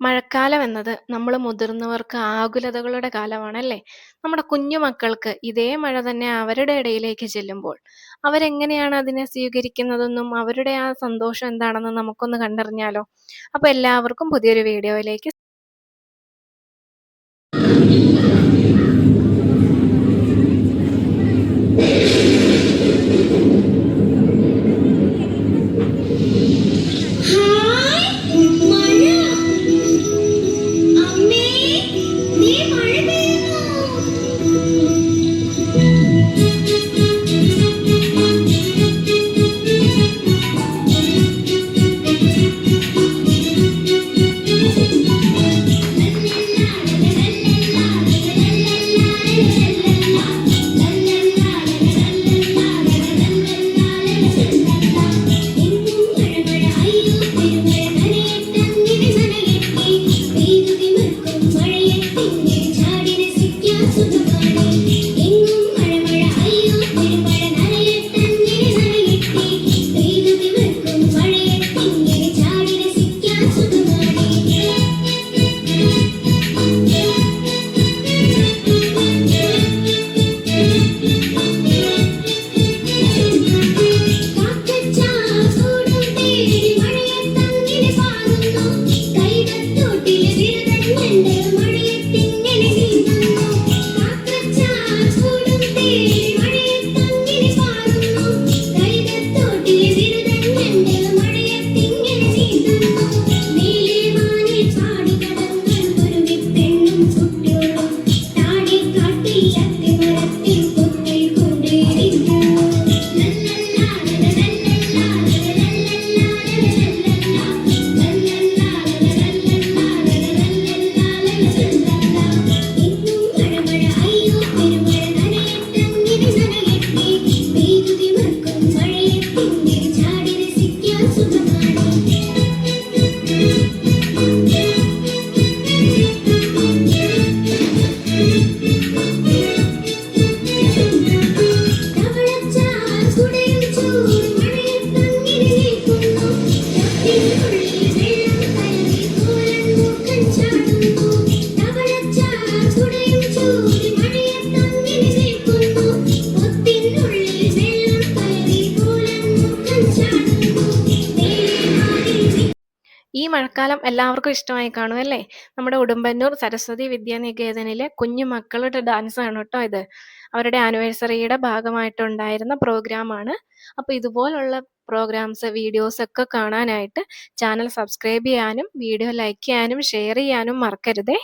മഴക്കാലം എന്നത് നമ്മൾ മുതിർന്നവർക്ക് ആകുലതകളുടെ കാലമാണല്ലേ? നമ്മുടെ കുഞ്ഞുമക്കൾക്ക് ഇതേ മഴ തന്നെ അവരുടെ ഇടയിലേക്ക് ചെല്ലുമ്പോൾ അവരെങ്ങനെയാണ് അതിനെ സ്വീകരിക്കുന്നതെന്നും അവരുടെ ആ സന്തോഷം എന്താണെന്നും നമുക്കൊന്ന് കണ്ടറിഞ്ഞാലോ? അപ്പൊ എല്ലാവർക്കും പുതിയൊരു വീഡിയോയിലേക്ക് ഈ മഴക്കാലം എല്ലാവർക്കും ഇഷ്ടമായി കാണും അല്ലേ? നമ്മുടെ ഉടുമ്പന്നൂർ സരസ്വതി വിദ്യാനികേതനിലെ കുഞ്ഞു മക്കളുടെ ഡാൻസ് ആണ് കേട്ടോ ഇത്. അവരുടെ ആനിവേഴ്സറിയുടെ ഭാഗമായിട്ടുണ്ടായിരുന്ന പ്രോഗ്രാമാണ്. അപ്പൊ ഇതുപോലുള്ള പ്രോഗ്രാംസ്, വീഡിയോസ് ഒക്കെ കാണാനായിട്ട് ചാനൽ സബ്സ്ക്രൈബ് ചെയ്യാനും വീഡിയോ ലൈക്ക് ചെയ്യാനും ഷെയർ ചെയ്യാനും മറക്കരുതേ.